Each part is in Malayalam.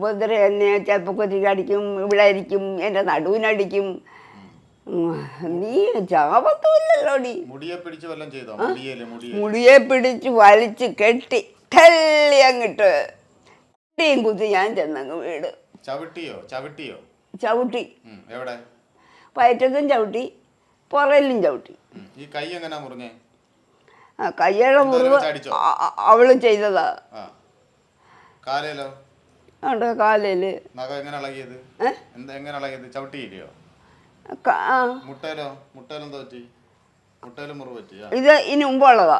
ഉപദ്രവം എന്നെ ചിലപ്പോൾ അടിക്കും ഇവിടെ ആയിരിക്കും എന്റെ നടുവിനടിക്കും നീ ചാപത്തുമില്ലല്ലോടി മുടിയെ പിടിച്ച് വല്ലതും ചെയ്തോ? മുടിയല്ലേ മുടിയെ പിടിച്ച് വലിച്ച് കെട്ടി തള്ളി അങ്ങിട്ട്. കുട്ടിയും കുത്തി ഞാൻ ചെന്നങ്ങ് വീട് ചവിട്ടിയോ? ചവിട്ടിയോ? ചവിട്ടി. എവിടെ? വയറ്റത്തും ചവിട്ടി പുറയിലും ചവിട്ടി. ഈ കൈ എങ്ങനെ മുറിഞ്ഞേ? ആ കയ്യുടെ മുറിവ് അവളും ചെയ്തതാ. ആ കാലിൽ നഖം എങ്ങനെ ഇളകിയത്? എന്താ എങ്ങനെ ഇളകിയത്? ചവിട്ടിയില്ലയോ? മുട്ടയിലോ? മുട്ടയിലെന്തോ പറ്റി? മുട്ടയിൽ മുറിവ് പറ്റി ഇത് ഇനി മുമ്പുള്ളതാ.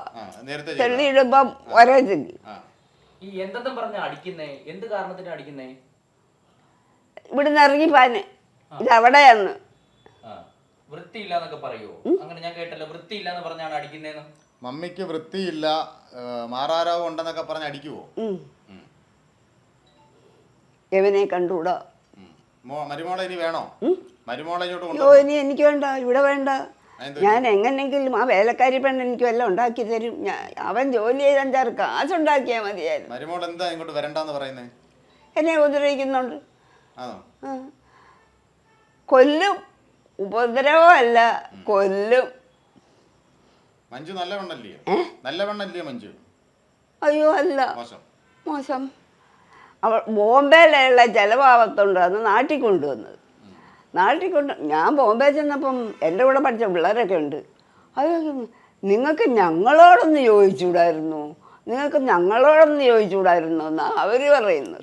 നേരത്തെ ചെയ്തതാ? തെള്ളിയിടുമ്പം ഒരേ ചെല്ലി. ഈ എന്തെന്നും പറഞ്ഞ അടിക്കുന്നേ? എന്ത് കാരണത്തിന് അടിക്കുന്നേ? ഇവിടുന്ന് ഇറങ്ങി പാന് ഇത് അവിടെയാണ്. വൃത്തിയില്ല എന്നൊക്കെ അങ്ങനെ ഞാൻ കേട്ടല്ലോ. വൃത്തിയില്ല എന്ന് പറഞ്ഞാണ് അടിക്കുന്നേന്ന്. മമ്മിക്ക് വൃത്തിയില്ല ഏ, മാറാരാവ് ഉണ്ടെന്നൊക്കെ പറഞ്ഞ് അടിക്കുവോ? ഉം. കണ്ടുകൂടാ മരുമോളെ ഇനി വേണോ? മരുമോളെ ഇങ്ങോട്ട് അയ്യോ ഇനി എനിക്ക് വേണ്ട ഇവിടെ വേണ്ട. ഞാൻ എങ്ങനെങ്കിലും ആ വേലക്കാരി പെണ്ണ് എനിക്ക് വല്ല ഉണ്ടാക്കി തരും. അവൻ ജോലി ചെയ്ത് അഞ്ചാറ് കാശ് ഉണ്ടാക്കിയാൽ മതിയായിരുന്നു. മരുമോൾ എന്താ ഇങ്ങോട്ട് വരണ്ടെന്ന് എന്നെ ഉപദ്രവിക്കുന്നുണ്ട്. കൊല്ലും. ഉപദ്രവമല്ല കൊല്ലും. മഞ്ജു നല്ല നല്ല മഞ്ജു? അയ്യോ അല്ല. മോശം. മോശം. അവൾ ബോംബെയിലുള്ള ചിലവാവത്തുണ്ട് അന്ന് നാട്ടിൽ കൊണ്ടുവന്നത്. നാട്ടിൽ കൊണ്ട് ഞാൻ ബോംബെ ചെന്നപ്പം എന്റെ കൂടെ പഠിച്ച പിള്ളേരൊക്കെ ഉണ്ട്. അത് നിങ്ങൾക്ക് ഞങ്ങളോടൊന്ന് ചോദിച്ചുകൂടായിരുന്നു? നിങ്ങൾക്ക് ഞങ്ങളോടൊന്ന് ചോദിച്ചുകൂടായിരുന്നു എന്നാ അവർ പറയുന്നു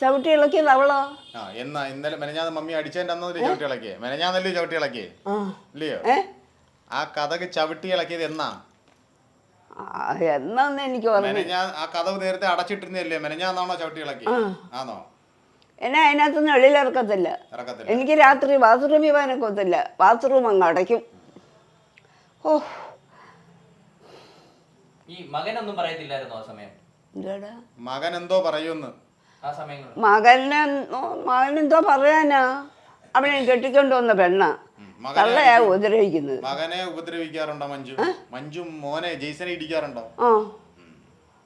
ചവിട്ടി ഇളക്കിയത് അവളാ? എന്നാ ഇന്നലെ മെനഞ്ഞാന്ന് മമ്മി അടിച്ചതിന്റെ അന്നല്ലേ ചവിട്ടി ഇളക്കിയേ. മെനഞ്ഞാന്നല്ലേ ചവിട്ടി ഇളക്കിയേ? ആ. ഇല്ലയോ? ആ കഥക് ചവിട്ടി ഇളക്കിയത് എന്നാ? എന്നാന്ന് എനിക്ക് മെനഞ്ഞാ ആ കഥവ് നേരത്തെ അടച്ചിട്ടിരുന്നല്ലേ മെനഞ്ഞാന്നാണോ ചവിട്ടി ഇളക്കി ആണോ? എന്നെ അതിനകത്തുനിന്ന് വെളിയിലിറക്കത്തില്ല ഇറക്കത്തില്ല. എനിക്ക് രാത്രി ബാത്റൂമിൽ പോകാനൊക്കെ ഒത്തില്ല. ബാത്റൂം അങ്ങ് അടയ്ക്കും. ഓ ഈ മകനൊന്നും പറയത്തില്ലായിരുന്നോ ആ സമയം? എന്താടാ? മകൻ എന്തോ പറയുമെന്ന് ആ സമയങ്ങളിൽ മകനെ മകനെന്തോ പറയാനാ? അവനെ കെട്ടിക്കൊണ്ട് വന്ന പെണ്ണ. തള്ളയാ ഉപദ്രവിക്കുന്നത്. മകനെ ഉപദ്രവിക്കാറുണ്ടോ മഞ്ജു? മഞ്ജു മോനെ ജെയ്സനെ ഇടിക്കാറുണ്ടോ? ആ.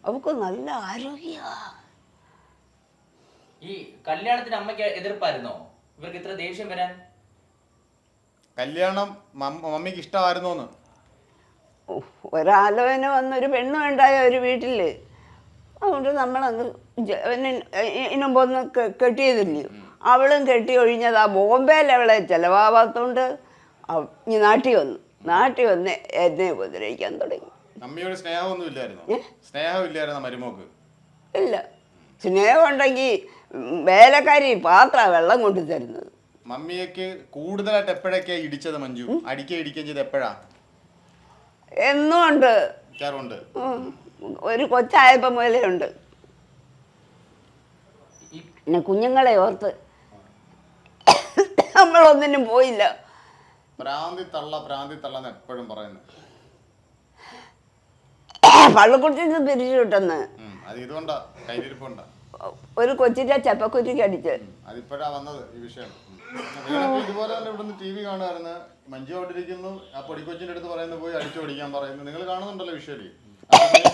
അവക്ക് നല്ല ആരോഗ്യ. ഈ കല്യാണത്തിന് അമ്മയ്ക്ക് എതിർപ്പായിരുന്നോ? ഇവർക്ക് ഇത്ര ദേഷ്യം വരാൻ? കല്യാണം മമ്മിക്ക് ഇഷ്ടമായിരുന്നോന്ന്. ഒരാലോചന വന്നൊരു പെണ്ണ് ഉണ്ടായ ഒരു വീട്ടിൽ? അതുകൊണ്ട് നമ്മളങ്ങ് ജ- ഇനി- ഇനുമ്പ് ഒന്ന് കെട്ടിയതില്ലയോ? അവളും കെട്ടി ഒഴിഞ്ഞതാ ബോംബെയിൽ അവളെ ചെലവാകാത്തോണ്ട് ഇനി നാട്ടിൽ വന്നു. നാട്ടിൽ വന്ന് എന്നെ ഉപദ്രവിക്കാൻ തുടങ്ങി. അമ്മയോട് സ്നേഹമൊന്നും ഇല്ലായിരുന്നോ? മരുമോക്ക്? ഇല്ല. സ്നേഹം ഉണ്ടെങ്കിൽ വേലക്കാരി പാത്ര വെള്ളം കൊണ്ടു തരുന്നത് മമ്മിയൊക്കെ കൂടുതലായിട്ട് എപ്പോഴൊക്കെ ഇടിച്ചത് മഞ്ജു? അടിക്കുക ഇടിക്കുകയും ചെയ്ത് എപ്പോഴാ? എന്നും ഉണ്ട് മിക്കാറുണ്ട് ഉം. ഒരു കൊച്ചായപ്പം മുതലേ ഉണ്ട്. പിന്നെ കുഞ്ഞുങ്ങളെ ഓർത്ത് നമ്മളൊന്നിനും പോയില്ല. പ്രാന്തി തള്ള പ്രാന്തി തള്ളന്ന് എപ്പോഴും പറയുന്നത് പള്ളിക്കുട്ടിൽ നിന്ന് പിരിച്ചു കിട്ടുന്നു അത് ഇതുകൊണ്ടാ കയ്യിലിരിപ്പുണ്ടാ ഒരു കൊച്ചിന്റെ ചെപ്പക്കുറ്റിക്ക് അടിച്ച്. അതിപ്പോഴാ വന്നത് ഈ വിഷയം. ഇതുപോലെ തന്നെ ഇവിടുന്ന് ടി വി കാണുമായിരുന്നു മഞ്ജു അവിടെ ആ പൊടിക്കൊച്ചിന്റെ അടുത്ത് പറയുന്നു പോയി അടിച്ചു പഠിക്കാൻ പറയുന്നു. നിങ്ങൾ കാണുന്നുണ്ടല്ലോ വിഷ്വലി.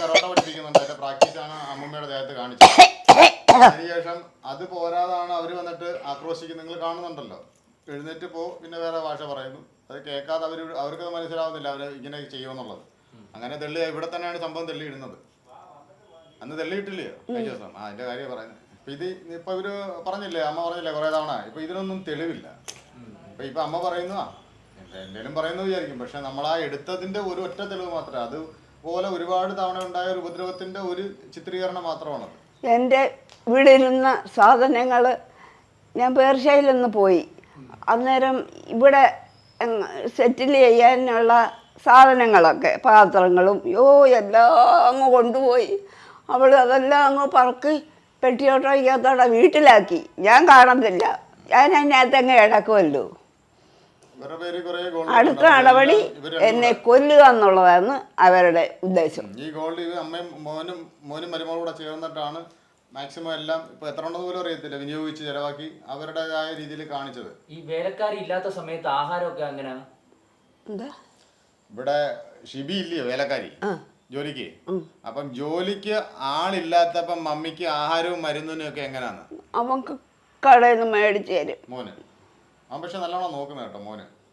കറോട്ട പഠിപ്പിക്കുന്നുണ്ട്. അതിന്റെ പ്രാക്ടീസ് ആണ് അമ്മമ്മയുടെ ദേഹത്ത് കാണിച്ചത്. അതിനുശേഷം അത് പോരാതാണ് അവർ വന്നിട്ട് ആക്രോശിക്കുന്നത്. നിങ്ങൾ കാണുന്നുണ്ടല്ലോ. എഴുന്നേറ്റ് പോ പിന്നെ വേറെ ഭാഷ പറയുന്നു. അത് കേൾക്കാതെ അവർ അവർക്ക് മനസ്സിലാവുന്നില്ല അവർ ഇങ്ങനെ ചെയ്യുമെന്നുള്ളത്. അങ്ങനെ തെള്ളി ഇവിടെ തന്നെയാണ് സംഭവം തെള്ളിയിടുന്നത് അന്ന് തെള്ളിയിട്ടില്ലയോ കഴിഞ്ഞ ദിവസം. ആ അതിന്റെ കാര്യം പറയുന്നത്. ഇപ്പൊ ഇത് ഇപ്പൊ ഇവർ പറഞ്ഞില്ലേ അമ്മ പറഞ്ഞില്ലേ കുറെ തവണ ഇപ്പൊ ഇതിനൊന്നും തെളിവില്ല. ഇപ്പൊ ഇപ്പൊ അമ്മ പറയുന്നു ആ എന്ത- എന്തേലും പറയുന്നു വിചാരിക്കും. പക്ഷെ നമ്മൾ ആ എടുത്തതിന്റെ ഒരു ഒറ്റ തെളിവ് മാത്രമേ അത് പോലെ ഒരുപാട് തവണ ഉണ്ടായ ഒരു ഉപദ്രവത്തിന്റെ ഒരു ചിത്രീകരണം മാത്രമാണത്. എന്റെ വീടിരുന്ന സാധനങ്ങൾ ഞാൻ പേർഷ്യയിലൊന്ന് പോയി. അന്നേരം ഇവിടെ സെറ്റിൽ ചെയ്യാനുള്ള സാധനങ്ങളൊക്കെ പാത്രങ്ങളും യോ എല്ലാം അങ്ങ് കൊണ്ടുപോയി. അവൾ അതെല്ലാം അങ്ങ് പറക്കി പെട്ടിയോട്ടോയ്ക്കകത്തോടെ വീട്ടിലാക്കി. ഞാൻ കാണത്തില്ല. ഞാൻ അതിനകത്ത് അങ്ങ് കിടക്കുമല്ലോ ഇവരുടെ പേര് കുറെ ഗോൾഡ് അടുത്ത നടപടി എന്നെ കൊല്ലുക എന്നുള്ളതാണ് അവരുടെ ഉദ്ദേശം. ഈ ഗോൾഡ് അമ്മയും മോനും മോനും മരുമോളൂടെ ചേർന്നിട്ടാണ് മാക്സിമം എല്ലാം ഇപ്പൊ എത്ര ഉണ്ടെന്ന് പോലും അറിയത്തില്ല. വിനിയോഗിച്ച് ചെലവാക്കി അവരുടേതായ രീതിയിൽ കാണിച്ചത്. ഈ വേലക്കാരി ഇല്ലാത്ത സമയത്ത് ആഹാരമൊക്കെ അങ്ങനെ എന്താ? ഇവിടെ ഷിബി ഇല്ലയോ വേലക്കാരി? ആ. ജോലിക്ക്? അപ്പം ജോലിക്ക് ആളില്ലാത്തപ്പം മമ്മിക്ക് ആഹാരവും മരുന്നിനും ഒക്കെ എങ്ങനെയാണ് അവൾക്ക് കടയിൽ നിന്ന് മേടിച്ചു തരും. മോന്. അവൻ പക്ഷെ നല്ലോണം നോക്കുന്ന കേട്ടോ മോന്.